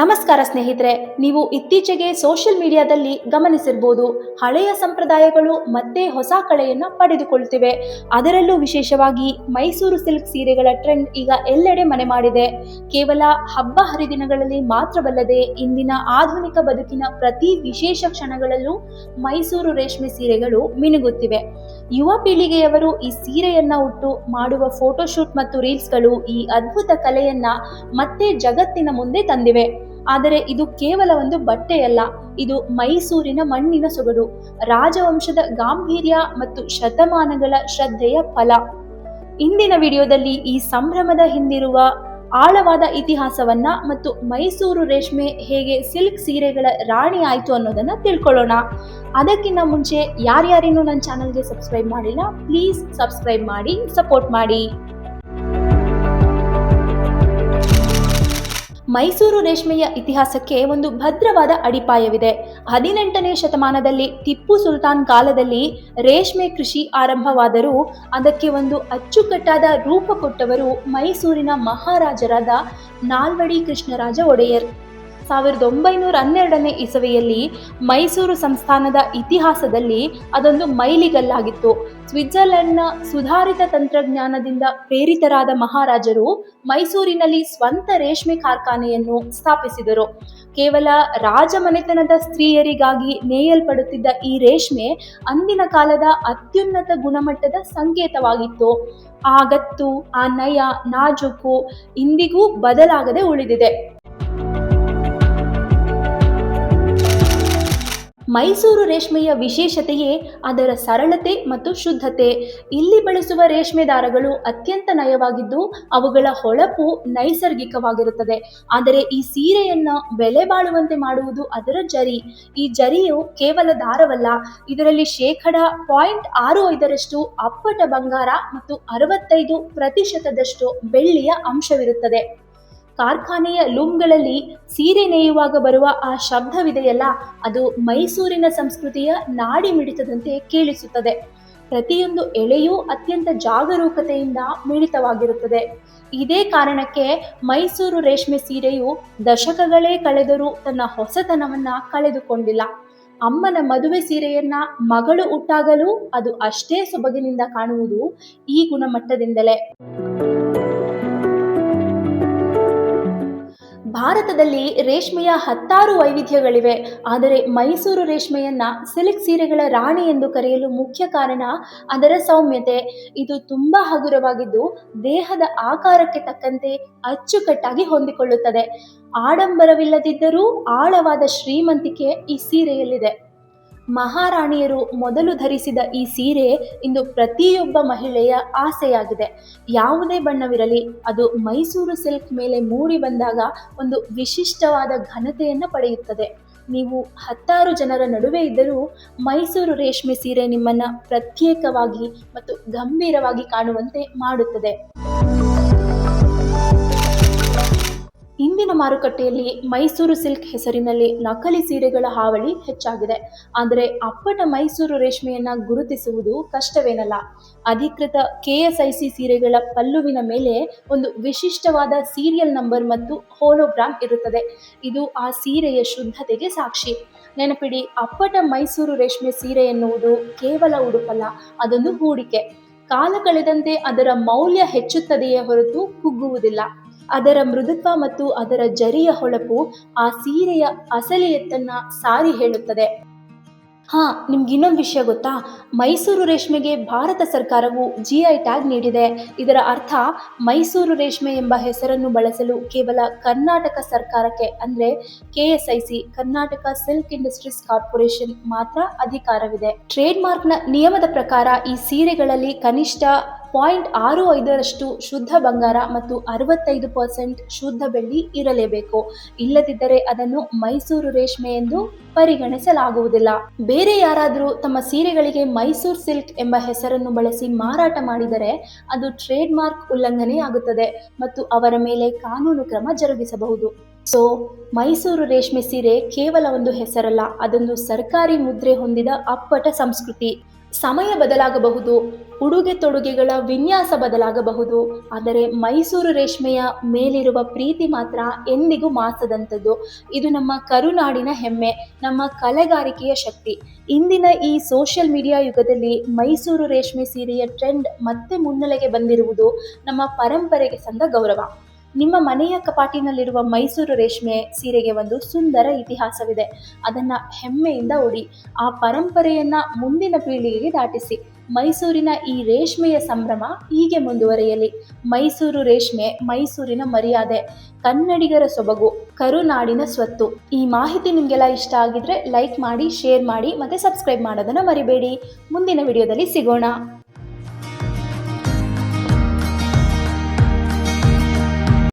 ನಮಸ್ಕಾರ ಸ್ನೇಹಿತರೆ, ನೀವು ಇತ್ತೀಚೆಗೆ ಸೋಷಿಯಲ್ ಮೀಡಿಯಾದಲ್ಲಿ ಗಮನಿಸಿರ್ಬೋದು, ಹಳೆಯ ಸಂಪ್ರದಾಯಗಳು ಮತ್ತೆ ಹೊಸ ಕಳೆಯನ್ನು ಪಡೆದುಕೊಳ್ತಿವೆ. ಅದರಲ್ಲೂ ವಿಶೇಷವಾಗಿ ಮೈಸೂರು ಸಿಲ್ಕ್ ಸೀರೆಗಳ ಟ್ರೆಂಡ್ ಈಗ ಎಲ್ಲೆಡೆ ಮನೆ ಮಾಡಿದೆ. ಕೇವಲ ಹಬ್ಬ ಹರಿದಿನಗಳಲ್ಲಿ ಮಾತ್ರವಲ್ಲದೆ ಇಂದಿನ ಆಧುನಿಕ ಬದುಕಿನ ಪ್ರತಿ ವಿಶೇಷ ಕ್ಷಣಗಳಲ್ಲೂ ಮೈಸೂರು ರೇಷ್ಮೆ ಸೀರೆಗಳು ಮಿನುಗುತ್ತಿವೆ. ಯುವ ಪೀಳಿಗೆಯವರು ಈ ಸೀರೆಯನ್ನ ಉಟ್ಟು ಮಾಡುವ ಫೋಟೋಶೂಟ್ ಮತ್ತು ರೀಲ್ಸ್ಗಳು ಈ ಅದ್ಭುತ ಕಲೆಯನ್ನ ಮತ್ತೆ ಜಗತ್ತಿನ ಮುಂದೆ ತಂದಿವೆ. ಆದರೆ ಇದು ಕೇವಲ ಒಂದು ಬಟ್ಟೆಯಲ್ಲ, ಇದು ಮೈಸೂರಿನ ಮಣ್ಣಿನ ಸೊಗಡು, ರಾಜವಂಶದ ಗಾಂಭೀರ್ಯ ಮತ್ತು ಶತಮಾನಗಳ ಶ್ರದ್ಧೆಯ ಫಲ. ಇಂದಿನ ವಿಡಿಯೋದಲ್ಲಿ ಈ ಸಂಭ್ರಮದ ಹಿಂದಿರುವ ಆಳವಾದ ಇತಿಹಾಸವನ್ನ ಮತ್ತು ಮೈಸೂರು ರೇಷ್ಮೆ ಹೇಗೆ ಸಿಲ್ಕ್ ಸೀರೆಗಳ ರಾಣಿ ಆಯಿತು ಅನ್ನೋದನ್ನ ತಿಳ್ಕೊಳ್ಳೋಣ. ಅದಕ್ಕಿಂತ ಮುಂಚೆ ಯಾರ್ಯಾರೇನು ನನ್ನ ಚಾನಲ್ಗೆ ಸಬ್ಸ್ಕ್ರೈಬ್ ಮಾಡಿಲ್ಲ, ಪ್ಲೀಸ್ ಸಬ್ಸ್ಕ್ರೈಬ್ ಮಾಡಿ, ಸಪೋರ್ಟ್ ಮಾಡಿ. ಮೈಸೂರು ರೇಷ್ಮೆಯ ಇತಿಹಾಸಕ್ಕೆ ಒಂದು ಭದ್ರವಾದ ಅಡಿಪಾಯವಿದೆ. ಹದಿನೆಂಟನೇ ಶತಮಾನದಲ್ಲಿ ಟಿಪ್ಪು ಸುಲ್ತಾನ್ ಕಾಲದಲ್ಲಿ ರೇಷ್ಮೆ ಕೃಷಿ ಆರಂಭವಾದರೂ ಅದಕ್ಕೆ ಒಂದು ಅಚ್ಚುಕಟ್ಟಾದ ರೂಪ ಕೊಟ್ಟವರು ಮೈಸೂರಿನ ಮಹಾರಾಜರಾದ ನಾಲ್ವಡಿ ಕೃಷ್ಣರಾಜ ಒಡೆಯರ್. ಸಾವಿರದ ಒಂಬೈನೂರ ಹನ್ನೆರಡನೇ ಇಸವಿಯಲ್ಲಿ ಮೈಸೂರು ಸಂಸ್ಥಾನದ ಇತಿಹಾಸದಲ್ಲಿ ಅದೊಂದು ಮೈಲಿಗಲ್ಲಾಗಿತ್ತು. ಸ್ವಿಟ್ಜರ್ಲೆಂಡ್ನ ಸುಧಾರಿತ ತಂತ್ರಜ್ಞಾನದಿಂದ ಪ್ರೇರಿತರಾದ ಮಹಾರಾಜರು ಮೈಸೂರಿನಲ್ಲಿ ಸ್ವಂತ ರೇಷ್ಮೆ ಕಾರ್ಖಾನೆಯನ್ನು ಸ್ಥಾಪಿಸಿದರು. ಕೇವಲ ರಾಜಮನೆತನದ ಸ್ತ್ರೀಯರಿಗಾಗಿ ನೇಯಲ್ಪಡುತ್ತಿದ್ದ ಈ ರೇಷ್ಮೆ ಅಂದಿನ ಕಾಲದ ಅತ್ಯುನ್ನತ ಗುಣಮಟ್ಟದ ಸಂಕೇತವಾಗಿತ್ತು. ಆ ಗತ್ತು, ಆ ನಯ, ನಾಜೂಕು ಇಂದಿಗೂ ಬದಲಾಗದೆ ಉಳಿದಿದೆ. ಮೈಸೂರು ರೇಷ್ಮೆಯ ವಿಶೇಷತೆಯೇ ಅದರ ಸರಳತೆ ಮತ್ತು ಶುದ್ಧತೆ. ಇಲ್ಲಿ ಬಳಸುವ ರೇಷ್ಮೆ ದಾರಗಳು ಅತ್ಯಂತ ನಯವಾಗಿದ್ದು, ಅವುಗಳ ಹೊಳಪು ನೈಸರ್ಗಿಕವಾಗಿರುತ್ತದೆ. ಆದರೆ ಈ ಸೀರೆಯನ್ನು ಬೆಲೆ ಬಾಳುವಂತೆ ಮಾಡುವುದು ಅದರ ಜರಿ. ಈ ಜರಿಯು ಕೇವಲ ದಾರವಲ್ಲ, ಇದರಲ್ಲಿ ಶೇಕಡ ಪಾಯಿಂಟ್ ಆರು ಐದರಷ್ಟು ಅಪ್ಪಟ ಬಂಗಾರ ಮತ್ತು ಅರವತ್ತೈದು ಪ್ರತಿಶತದಷ್ಟು ಬೆಳ್ಳಿಯ ಅಂಶವಿರುತ್ತದೆ. ಕಾರ್ಖಾನೆಯ ಲೂಮ್ಗಳಲ್ಲಿ ಸೀರೆ ನೇಯುವಾಗ ಬರುವ ಆ ಶಬ್ದವಿದೆಯಲ್ಲ, ಅದು ಮೈಸೂರಿನ ಸಂಸ್ಕೃತಿಯ ನಾಡಿ ಮಿಡಿತದಂತೆ ಕೇಳಿಸುತ್ತದೆ. ಪ್ರತಿಯೊಂದು ಎಳೆಯೂ ಅತ್ಯಂತ ಜಾಗರೂಕತೆಯಿಂದ ಮಿಳಿತವಾಗಿರುತ್ತದೆ. ಇದೇ ಕಾರಣಕ್ಕೆ ಮೈಸೂರು ರೇಷ್ಮೆ ಸೀರೆಯು ದಶಕಗಳೇ ಕಳೆದರೂ ತನ್ನ ಹೊಸತನವನ್ನ ಕಳೆದುಕೊಂಡಿಲ್ಲ. ಅಮ್ಮನ ಮದುವೆ ಸೀರೆಯನ್ನ ಮಗಳು ಉಟ್ಟಾಗಲೂ ಅದು ಅಷ್ಟೇ ಸೊಬಗಿನಿಂದ ಕಾಣುವುದು ಈ ಗುಣಮಟ್ಟದಿಂದಲೇ. ಭಾರತದಲ್ಲಿ ರೇಷ್ಮೆಯ ಹತ್ತಾರು ವೈವಿಧ್ಯಗಳಿವೆ. ಆದರೆ ಮೈಸೂರು ರೇಷ್ಮೆಯನ್ನ ಸಿಲ್ಕ್ ಸೀರೆಗಳ ರಾಣಿ ಎಂದು ಕರೆಯಲು ಮುಖ್ಯ ಕಾರಣ ಅದರ ಸೌಮ್ಯತೆ. ಇದು ತುಂಬಾ ಹಗುರವಾಗಿದ್ದು, ದೇಹದ ಆಕಾರಕ್ಕೆ ತಕ್ಕಂತೆ ಅಚ್ಚುಕಟ್ಟಾಗಿ ಹೊಂದಿಕೊಳ್ಳುತ್ತದೆ. ಆಡಂಬರವಿಲ್ಲದಿದ್ದರೂ ಆಳವಾದ ಶ್ರೀಮಂತಿಕೆ ಈ ಸೀರೆಯಲ್ಲಿದೆ. ಮಹಾರಾಣಿಯರು ಮೊದಲು ಧರಿಸಿದ ಈ ಸೀರೆ ಇಂದು ಪ್ರತಿಯೊಬ್ಬ ಮಹಿಳೆಯ ಆಸೆಯಾಗಿದೆ. ಯಾವುದೇ ಬಣ್ಣವಿರಲಿ, ಅದು ಮೈಸೂರು ಸಿಲ್ಕ್ ಮೇಲೆ ಮೂಡಿ ಬಂದಾಗ ಒಂದು ವಿಶಿಷ್ಟವಾದ ಘನತೆಯನ್ನು ಪಡೆಯುತ್ತದೆ. ನೀವು ಹತ್ತಾರು ಜನರ ನಡುವೆ ಇದ್ದರೂ ಮೈಸೂರು ರೇಷ್ಮೆ ಸೀರೆ ನಿಮ್ಮನ್ನು ಪ್ರತ್ಯೇಕವಾಗಿ ಮತ್ತು ಗಂಭೀರವಾಗಿ ಕಾಣುವಂತೆ ಮಾಡುತ್ತದೆ. ಇಂದಿನ ಮಾರುಕಟ್ಟೆಯಲ್ಲಿ ಮೈಸೂರು ಸಿಲ್ಕ್ ಹೆಸರಿನಲ್ಲಿ ನಕಲಿ ಸೀರೆಗಳ ಹಾವಳಿ ಹೆಚ್ಚಾಗಿದೆ. ಆದರೆ ಅಪ್ಪಟ ಮೈಸೂರು ರೇಷ್ಮೆಯನ್ನ ಗುರುತಿಸುವುದು ಕಷ್ಟವೇನಲ್ಲ. ಅಧಿಕೃತ ಕೆಎಸ್ಐಸಿ ಸೀರೆಗಳ ಪಲ್ಲುವಿನ ಮೇಲೆ ಒಂದು ವಿಶಿಷ್ಟವಾದ ಸೀರಿಯಲ್ ನಂಬರ್ ಮತ್ತು ಹೋಲೋಗ್ರಾಮ್ ಇರುತ್ತದೆ. ಇದು ಆ ಸೀರೆಯ ಶುದ್ಧತೆಗೆ ಸಾಕ್ಷಿ. ನೆನಪಿಡಿ, ಅಪ್ಪಟ ಮೈಸೂರು ರೇಷ್ಮೆ ಸೀರೆ ಎನ್ನುವುದು ಕೇವಲ ಉಡುಪಲ್ಲ, ಅದೊಂದು ಹೂಡಿಕೆ. ಕಾಲ ಕಳೆದಂತೆ ಅದರ ಮೌಲ್ಯ ಹೆಚ್ಚುತ್ತದೆಯೇ ಹೊರತು ಕುಗ್ಗುವುದಿಲ್ಲ. ಅದರ ಮೃದುತ್ವ ಮತ್ತು ಅದರ ಜರಿಯ ಹೊಳಪು ಆ ಸೀರೆಯ ಅಸಲಿಯತ್ತನ್ನ ಸಾರಿ ಹೇಳುತ್ತದೆ. ಹಾ, ನಿಮ್ಗೆ ಇನ್ನೊಂದು ವಿಷಯ ಗೊತ್ತಾ? ಮೈಸೂರು ರೇಷ್ಮೆಗೆ ಭಾರತ ಸರ್ಕಾರವು ಜಿ ಐ ಟ್ಯಾಗ್ ನೀಡಿದೆ. ಇದರ ಅರ್ಥ, ಮೈಸೂರು ರೇಷ್ಮೆ ಎಂಬ ಹೆಸರನ್ನು ಬಳಸಲು ಕೇವಲ ಕರ್ನಾಟಕ ಸರ್ಕಾರಕ್ಕೆ ಅಂದರೆ K S I C Karnataka silk industries corporation ಮಾತ್ರ ಅಧಿಕಾರವಿದೆ. ಟ್ರೇಡ್ ಮಾರ್ಕ್ನ ನಿಯಮದ ಪ್ರಕಾರ ಈ ಸೀರೆಗಳಲ್ಲಿ ಕನಿಷ್ಠ ಪಾಯಿಂಟ್ ಆರು ಐದರಷ್ಟು ಶುದ್ಧ ಬಂಗಾರ ಮತ್ತು ಅರವತ್ತೈದು ಪರ್ಸೆಂಟ್ ಶುದ್ಧ ಬೆಳ್ಳಿ ಇರಲೇಬೇಕು. ಇಲ್ಲದಿದ್ದರೆ ಅದನ್ನು ಮೈಸೂರು ರೇಷ್ಮೆ ಎಂದು ಪರಿಗಣಿಸಲಾಗುವುದಿಲ್ಲ. ಬೇರೆ ಯಾರಾದರೂ ತಮ್ಮ ಸೀರೆಗಳಿಗೆ ಮೈಸೂರು ಸಿಲ್ಕ್ ಎಂಬ ಹೆಸರನ್ನು ಬಳಸಿ ಮಾರಾಟ ಮಾಡಿದರೆ ಅದು ಟ್ರೇಡ್ ಮಾರ್ಕ್ ಉಲ್ಲಂಘನೆಯಾಗುತ್ತದೆ ಮತ್ತು ಅವರ ಮೇಲೆ ಕಾನೂನು ಕ್ರಮ ಜರುಗಿಸಬಹುದು. ಸೊ, ಮೈಸೂರು ರೇಷ್ಮೆ ಸೀರೆ ಕೇವಲ ಒಂದು ಹೆಸರಲ್ಲ, ಅದೊಂದು ಸರ್ಕಾರಿ ಮುದ್ರೆ ಹೊಂದಿದ ಅಪ್ಪಟ ಸಂಸ್ಕೃತಿ. ಸಮಯ ಬದಲಾಗಬಹುದು, ಉಡುಗೆ ತೊಡುಗೆಗಳ ವಿನ್ಯಾಸ ಬದಲಾಗಬಹುದು, ಆದರೆ ಮೈಸೂರು ರೇಷ್ಮೆಯ ಮೇಲಿರುವ ಪ್ರೀತಿ ಮಾತ್ರ ಎಂದಿಗೂ ಮಾಸದಂಥದ್ದು. ಇದು ನಮ್ಮ ಕರುನಾಡಿನ ಹೆಮ್ಮೆ, ನಮ್ಮ ಕಲೆಗಾರಿಕೆಯ ಶಕ್ತಿ. ಇಂದಿನ ಈ ಸೋಷಿಯಲ್ ಮೀಡಿಯಾ ಯುಗದಲ್ಲಿ ಮೈಸೂರು ರೇಷ್ಮೆ ಸೀರೆಯ ಟ್ರೆಂಡ್ ಮತ್ತೆ ಮುನ್ನೆಲೆಗೆ ಬಂದಿರುವುದು ನಮ್ಮ ಪರಂಪರೆಗೆ ಸಂದ ಗೌರವ. ನಿಮ್ಮ ಮನೆಯ ಕಪಾಟಿನಲ್ಲಿರುವ ಮೈಸೂರು ರೇಷ್ಮೆ ಸೀರೆಗೆ ಒಂದು ಸುಂದರ ಇತಿಹಾಸವಿದೆ. ಅದನ್ನ ಹೆಮ್ಮೆಯಿಂದ ಉಡಿ ಆ ಪರಂಪರೆಯನ್ನ ಮುಂದಿನ ಪೀಳಿಗೆಗೆ ದಾಟಿಸಿ. ಮೈಸೂರಿನ ಈ ರೇಷ್ಮೆಯ ಸಂಭ್ರಮ ಹೀಗೆ ಮುಂದುವರೆಯಲಿ. ಮೈಸೂರು ರೇಷ್ಮೆ, ಮೈಸೂರಿನ ಮರ್ಯಾದೆ, ಕನ್ನಡಿಗರ ಸೊಬಗು, ಕರುನಾಡಿನ ಸ್ವತ್ತು. ಈ ಮಾಹಿತಿ ನಿಮಗೆಲ್ಲ ಇಷ್ಟ ಆಗಿದ್ರೆ ಲೈಕ್ ಮಾಡಿ, ಶೇರ್ ಮಾಡಿ ಮತ್ತೆ ಸಬ್ಸ್ಕ್ರೈಬ್ ಮಾಡೋದನ್ನು ಮರಿಬೇಡಿ. ಮುಂದಿನ ವಿಡಿಯೋದಲ್ಲಿ ಸಿಗೋಣ.